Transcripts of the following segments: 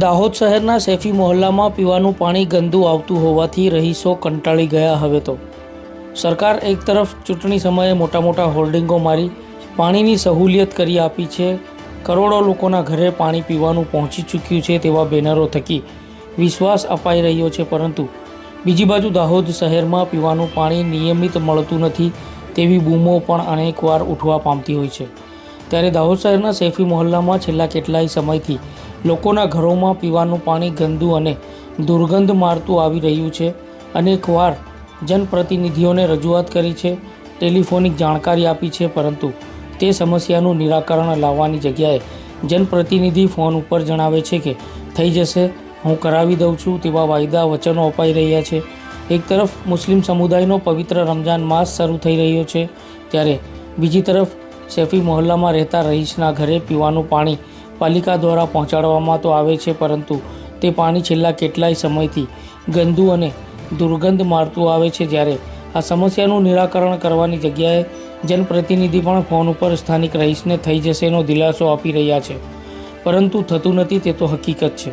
દાહોદ શહેરના સેફી મોહલ્લામાં પીવાનું પાણી ગંદુ આવતું હોવાથી રહીશો કંટાળી ગયા હવે તો. સરકાર એક તરફ ચૂંટણી સમયે મોટા મોટા હોર્ડિંગો મારી પાણીની સહુલિયત કરી આપી છે. કરોડો લોકોના ઘરે પાણી પીવાનું પહોંચી ચૂક્યું છે તેવા બેનરો થકી વિશ્વાસ અપાઈ રહ્યો છે પરંતુ બીજી બાજુ દાહોદ શહેરમાં પીવાનું પાણી નિયમિત મળતું નથી તેવી બૂમો પણ અનેકવાર ઉઠવા પામતી હોય છે. ત્યારે દાહોદ શહેરના સેફી મોહલ્લામાં છેલ્લા કેટલાય સમયથી લોકોના ઘરોમાં પીવાનું પાણી ગંદુ અને દુર્ગંધ મારતું આવી રહ્યું છે. અનેકવાર જનપ્રતિનિધિઓને રજૂઆત કરી છે, ટેલિફોનિક જાણકારી આપી છે, પરંતુ તે સમસ્યાનું નિરાકરણ લાવવાની જગ્યાએ જનપ્રતિનિધિ ફોન ઉપર જણાવે છે કે, થઈ જશે, હું કરાવી દઉં છું, તેવા વાયદા વચનો અપાઈ રહ્યા છે. એક તરફ મુસ્લિમ સમુદાયનો પવિત્ર રમજાન માસ શરૂ થઈ રહ્યો છે, ત્યારે બીજી તરફ શેફી મહોલ્લામાં રહેતા રહીશના ઘરે પીવાનું પાણી પાલિકા દ્વારા પહોંચાડવામાં તો આવે છે, પરંતુ તે પાણી છેલ્લા કેટલાય સમયથી ગંદુ અને દુર્ગંધ મારતું આવે છે. જ્યારે આ સમસ્યાનું નિરાકરણ કરવાની જગ્યાએ જનપ્રતિનિધિ પણ ફોન ઉપર સ્થાનિક રહીશને થઈ જશેનો દિલાસો આપી રહ્યા છે. પરંતુ થતું નથી તે તો હકીકત છે.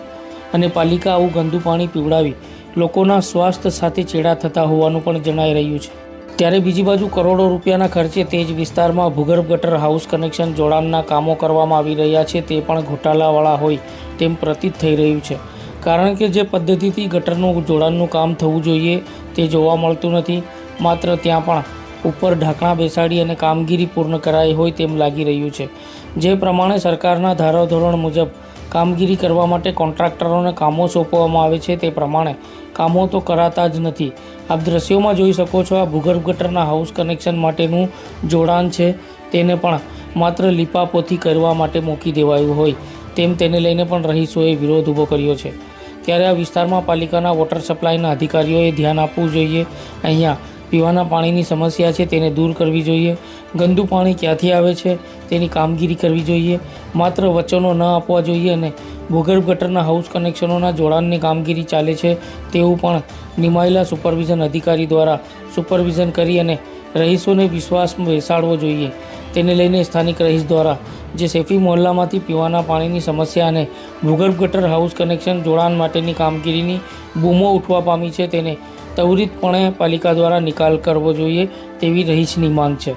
અને પાલિકા આવું ગંદુ પાણી પીવડાવી લોકોના સ્વાસ્થ્ય સાથે ચેડા થતા હોવાનું પણ જણાઈ રહ્યું છે. ત્યારે બીજી બાજુ કરોડો રૂપિયાના ખર્ચે તે જ વિસ્તારમાં ભૂગર્ભ ગટર હાઉસ કનેક્શન જોડાણના કામો કરવામાં આવી રહ્યા છે, તે પણ ઘોટાલાવાળા હોય તેમ પ્રતીત થઈ રહ્યું છે. કારણ કે જે પદ્ધતિથી ગટરનું જોડાણનું કામ થવું જોઈએ, તે જોવા મળતું નથી. માત્ર ત્યાં પણ ઉપર ઢાંકણા બેસાડી અને કામગીરી પૂર્ણ કરાઈ હોય તેમ લાગી રહ્યું છે. જે પ્રમાણે સરકારના ધારાધોરણ મુજબ કામગીરી કરવા માટે કોન્ટ્રાક્ટરોને કામો સોંપવામાં આવે છે તે પ્રમાણે કામો તો કરાતા જ નથી. આપ દ્રશ્યોમાં જોઈ શકો છો આ ભૂગર્ભ ગટરના હાઉસ કનેક્શન માટેનું જોડાણ છે. તેને પણ માત્ર લીપાપોથી કરવા માટે મૂકી દેવાયું હોય તેમ તેને લઈને પણ રહીશોએ વિરોધ ઊભો કર્યો છે. ત્યારે આ વિસ્તારમાં પાલિકાના વોટર સપ્લાયના અધિકારીઓએ ધ્યાન આપવું જોઈએ. અહીંયા પીવાના પાણીની સમસ્યા છે તેને દૂર કરવી જોઈએ. ગંદુ પાણી ક્યાંથી આવે છે તેની કામગીરી કરવી જોઈએ. માત્ર વચનો ન આપવા જોઈએ અને ભૂગર્ભ ગટરના હાઉસ કનેક્શનોના જોડાણની કામગીરી ચાલે છે તેવું પણ નિમાયેલા સુપરવિઝન અધિકારી દ્વારા સુપરવિઝન કરી અને રહીશોને વિશ્વાસ બેસાડવો જોઈએ. તેને લઈને સ્થાનિક રહીશ દ્વારા જે સેફી મોહલ્લામાંથી પીવાના પાણીની સમસ્યા અને ભૂગર્ભ ગટર હાઉસ કનેક્શન જોડાણ માટેની કામગીરીની બૂમો ઉઠવા પામી છે તેને ત્વરિતપણે પાલિકા દ્વારા નિકાલ કરવો જોઈએ તેવી રહીશની માંગ છે.